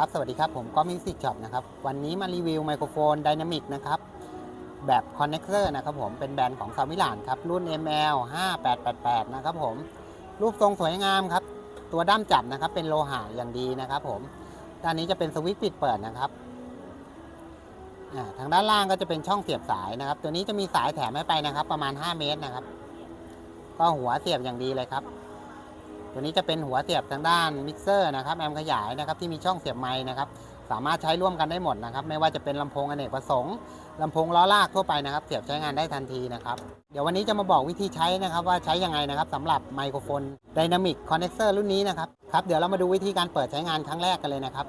ครับสวัสดีครับ ผมก็มิวสิกช็อปนะครับ วันนี้มารีวิวไมโครโฟนไดนามิกนะครับ แบบคอนเน c เ o อร์นะครับผมเป็นแบรนด์ของซามิลานครับ รุ่น ML 5888 นะครับผม รูปทรงสวยงามครับ ตัวด้ามจับนะครับ เป็นโลหะอย่างดีนะครับผม ด้านนี้จะเป็นสวิตช์ปิดเปิดนะครับ ทางด้านล่างก็จะเป็นช่องเสียบสายนะครับ ตัวนี้จะมีสายแถมให้ไปนะครับ ประมาณ 5 เมตรนะครับ ก็หัวเสียบอย่างดีเลยครับ ตัวนี้จะเป็นหัวเสียบทางด้านมิกเซอร์นะครับแอมขยายนะครับที่มีช่องเสียบไม้นะครับสามารถใช้ร่วมกันได้หมดนะครับ ไม่ว่าจะเป็นลำโพงอเนกประสงค์ลำโพงล้อลากทั่วไปนะครับ เสียบใช้งานได้ทันทีนะครับ เดี๋ยววันนี้จะมาบอกวิธีใช้นะครับ ว่าใช้ยังไงนะครับสำหรับไมโครโฟน Dynamic Connector รุ่นนี้นะครับครับเดี๋ยวเรามาดูวิธีการเปิดใช้งานครั้งแรกกันเลยนะครับ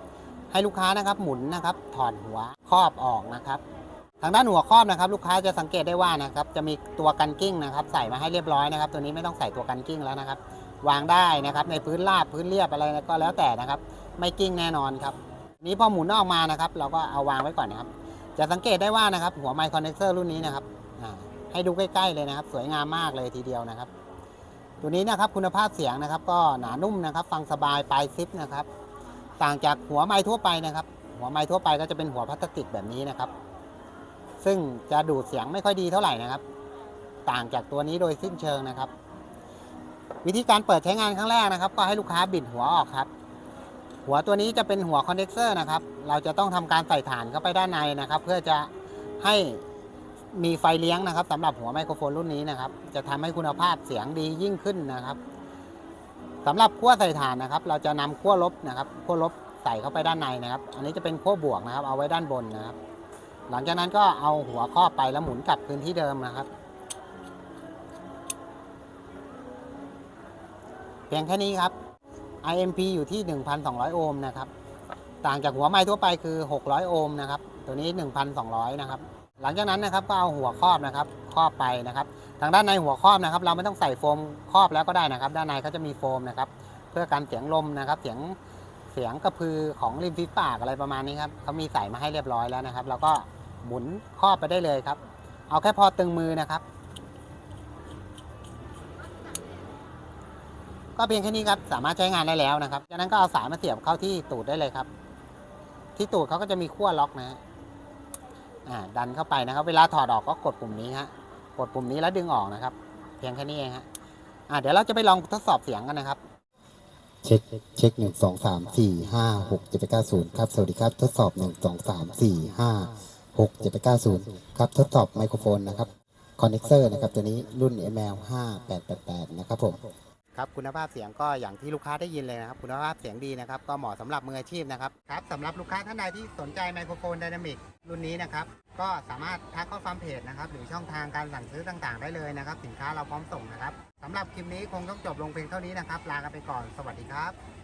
ให้ลูกค้านะครับหมุนนะครับถอดหัวครอบออกนะครับทางด้านหัวครอบนะครับ ลูกค้าจะสังเกตได้ว่านะครับจะมีตัวกันกิ้งนะครับ ใส่มาให้เรียบร้อยนะครับ ตัวนี้ไม่ต้องใส่ตัวกันกิ้งแล้วนะครับ วางได้นะครับ ในพื้นราบพื้นเรียบอะไรก็แล้วแต่นะครับ ไม่กิ้งแน่นอนครับ นี้พอหมุนออกมานะครับ เราก็เอาวางไว้ก่อนนะครับ จะสังเกตได้ว่านะครับ หัวไมค์คอนเนคเตอร์รุ่นนี้นะครับให้ดูใกล้ๆเลยนะครับ สวยงามมากเลยทีเดียวนะครับ ตัวนี้นะครับคุณภาพเสียงนะครับ ก็หนานุ่มนะครับ ฟังสบายปลายซิปนะครับ ต่างจากหัวไม้ทั่วไปนะครับ หัวไม้ทั่วไปก็จะเป็นหัวพลาสติกแบบนี้นะครับ ซึ่งจะดูดเสียงไม่ค่อยดีเท่าไหร่นะครับ ต่างจากตัวนี้โดยสิ้นเชิงนะครับ วิธีการเปิดใช้งานครั้งแรกนะครับ ก็ให้ลูกค้าบิดหัวออกครับ หัวตัวนี้จะเป็นหัวคอนเดนเซอร์นะครับ เราจะต้องทำการใส่ฐานเข้าไปด้านในนะครับ เพื่อจะให้มีไฟเลี้ยงนะครับสำหรับหัวไมโครโฟนรุ่นนี้นะครับ จะทำให้คุณภาพเสียงดียิ่งขึ้นนะครับสำหรับขั้วใส่ฐานนะครับ เราจะนำขั้วลบนะครับขั้วลบใส่เข้าไปด้านในนะครับ อันนี้จะเป็นขั้วบวกนะครับ เอาไว้ด้านบนนะครับ หลังจากนั้นก็เอาหัวครอไปแล้วหมุนกลับพื้นที่เดิมนะครับ เพียงแค่นี้ครับ IMP อยู่ที่ 1,200 โอห์มนะครับ ต่างจากหัวไม้ทั่วไปคือ 600 โอห์มนะครับ ตัวนี้ 1,200 นะครับ หลังจากนั้นนะครับก็เอาหัวครอบนะครับครอบไปนะครับ ทางด้านในหัวครอบนะครับ เราไม่ต้องใส่โฟมครอบแล้วก็ได้นะครับ ด้านในเขาจะมีโฟมนะครับ เพื่อการเสียงลมนะครับ เสียงเสียงกระพือของริมฝีปากอะไรประมาณนี้ครับเขามีใส่มาให้เรียบร้อยแล้วนะครับ เราก็หมุนครอบไปได้เลยครับ เอาแค่พอตึงมือนะครับ ก็เพียงแค่นี้ครับสามารถใช้งานได้แล้วนะครับ จากนั้นก็เอาสายมาเสียบเข้าที่ตูดได้เลยครับ ที่ตูดเขาก็จะมีขั้วล็อกนะฮะอ่าดันเข้าไปนะครับ เวลาถอดออกก็กดปุ่มนี้ฮะกดปุ่มนี้แล้วดึงออกนะครับ เพียงแค่นี้เองฮะอ่าเดี๋ยวเราจะไปลองทดสอบเสียงกันนะครับเช็คเช็คหนึ่งสองสามสี่ห้าหกเจ็ดแปดเก้าศูนย์ครับสวัสดีครับ ทดสอบหนึ่งสองสามสี่ห้าหกเจ็ดแปดเก้าศูนย์ครับทดสอบไมโครโฟนนะครับคอนเนคเตอร์นะครับตัวนี้รุ่น ML ห้าแปดแปดแปดนะครับผม ครับคุณภาพเสียงก็อย่างที่ลูกค้าได้ยินเลยนะครับคุณภาพเสียงดีนะครับก็เหมาะสำหรับมืออาชีพนะครับครับสำหรับลูกค้าท่านใดที่สนใจไมโครโฟนไดนามิกรุ่นนี้นะครับก็สามารถทักเข้าฟาร์มเพจนะครับหรือช่องทางการสั่งซื้อต่างๆ ได้เลยนะครับสินค้าเราพร้อมส่งนะครับสำหรับคลิปนี้คงต้องจบลงเพียงเท่านี้นะครับลากันไปก่อนสวัสดีครับ